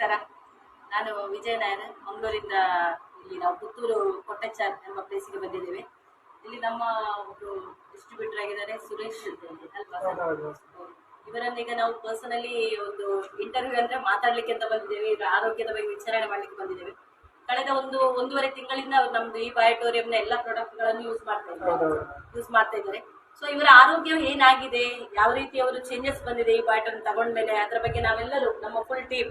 ನಮಸ್ಕಾರ. ನಾನು ವಿಜಯ ನಾಯರ್ ಮಂಗಳೂರಿಂದ ಇಲ್ಲಿ ನಾವು ಪುತ್ತೂರು ಕೊಟ್ಟಚಾರ್ ಎಂಬ ಪ್ಲೇಸಿಗೆ ಬಂದಿದ್ದೇವೆ. ಇಲ್ಲಿ ನಮ್ಮ ಒಬ್ಬರು ಡಿಸ್ಟ್ರಿಬ್ಯೂಟರ್ ಆಗಿದ್ದಾರೆ ಸುರೇಶ್ ಅಲ್ವಾ ಸರ್? ಇವರನ್ನೀಗ ನಾವು ಪರ್ಸನಲಿ ಒಂದು ಇಂಟರ್ವ್ಯೂ ಅಂದ್ರೆ ಮಾತಾಡ್ಲಿಕ್ಕೆ ಅಂತ ಬಂದಿದ್ದೇವೆ ಇವರ ಆರೋಗ್ಯದ ಬಗ್ಗೆ ವಿಚಾರಣೆ ಮಾಡ್ಲಿಕ್ಕೆ ಬಂದಿದ್ದೇವೆ. ಕಳೆದ ಒಂದು ಒಂದೂವರೆ ತಿಂಗಳಿಂದ ಅವ್ರು ನಮ್ದು ಈ ಬಯೋಟೋರಿಯಂನ ಎಲ್ಲ ಪ್ರಾಡಕ್ಟ್ಗಳನ್ನು ಯೂಸ್ ಮಾಡ್ತಾ ಇದ್ದಾರೆ. ಯೂಸ್ ಮಾಡ್ತಾ ಇದ್ದಾರೆ. ಸೊ ಇವರ ಆರೋಗ್ಯ ಏನಾಗಿದೆ? ಯಾವ ರೀತಿ ಅವರು ಚೇಂಜಸ್ ಬಂದಿದೆ ಈ ಬಯೋಟೋರಿಯಂ ತಗೊಂಡ್ಮೇಲೆ? ಅದ್ರ ಬಗ್ಗೆ ನಾವೆಲ್ಲರೂ ನಮ್ಮ ಫುಲ್ ಟೀಮ್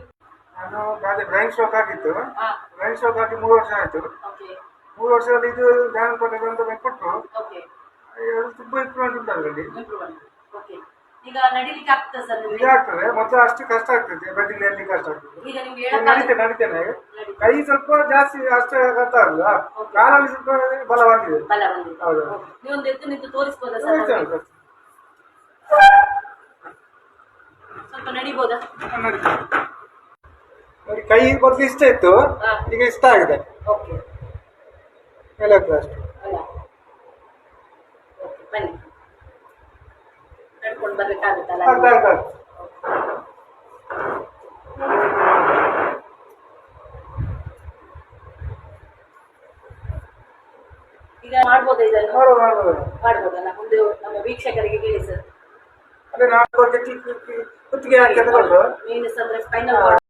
ನಾನು ಗಾಡಿ ಬ್ರೈನ್ ಸ್ಟ್ರೋಕ್ ಆಗಿತ್ತು. ಬ್ರೈನ್ ಸ್ಟ್ರೋಕ್ ಆಗಿ ಮೂರು ವರ್ಷ ಆಯಿತು. ಮೂರು ವರ್ಷದಲ್ಲಿ ಇದು ಧ್ಯಾನ ಕೊಟ್ಟರು. ಓಕೆ ಅದು ತುಂಬ ಇಂಪ್ರೂವ್ಮೆಂಟ್ ಉಂಟು ಅದರಲ್ಲಿ. ಈಗ ನಡಿಲಿಕ್ಕೆ ಆಗ್ತದೆ ಸರ್ ನಿಮಗೆ? ಆಗ್ತದೆ. ಮೊದಲು ಅಷ್ಟು ಕಷ್ಟ ಆಗ್ತದೆ. ಬೆಡ್ಡಿಂಗ್ ಕಷ್ಟ ಆಗ್ತದೆ. ಈಗ ನಿಮ್ಗೆ ನಡೀತೇನೆ ನಡೀತೇನೆ. ಕೈ ಸ್ವಲ್ಪ ಜಾಸ್ತಿ ಅಷ್ಟೇ ಗೊತ್ತಾಗಲ್ಲ ಕಾಲಲ್ಲಿ ಸ್ವಲ್ಪ ಬಲ ಬಂದಿದೆ ಬಲ ಬಂದಿದೆ. ಹೌದು. ನೀವು ನೀವೊಂದು ಎದ್ದು ನಿಂತು ತೋರಿಸ್ಬೋದಾ ಸರ್? ನಡೀತೇನೆ ನಮ್ಗೆ? ಸ್ವಲ್ಪ ನಡಿಬೋದಾ? ನಡೀತೇನೆ. ನೋಡಿ ಕೈ ಮೊದಲು ಇಷ್ಟ ಇತ್ತು. ಈಗ ಇಷ್ಟ ಆಗಿದೆ. ಓಕೆ. ಮೇಲೆ ಹೋಗ್ತದೆ ಅಷ್ಟು. ಬನ್ನಿ. ನಡ್ಕೊಂಡು ಬರ್ಬೇಕಾಗುತ್ತಲ್ಲ ಈಗ ಮಾಡ್ಬೋದಾ ಇದನ್ನು ಮಾಡ್ಬೋದು ಮಾಡ್ಬೋದು ಮಾಡ್ಬೋದಲ್ಲ? ಒಂದು ನಮ್ಮ ವೀಕ್ಷಕರಿಗೆ ಕೇಳಿ ಸರ್. ಅದೇ ನಾವು ಕುತ್ತಿಗೆ ಹಾಕಿ ತಗೊಂಡು ನೀನು ಅಂದ್ರೆ ಸ್ಪೈನಲ್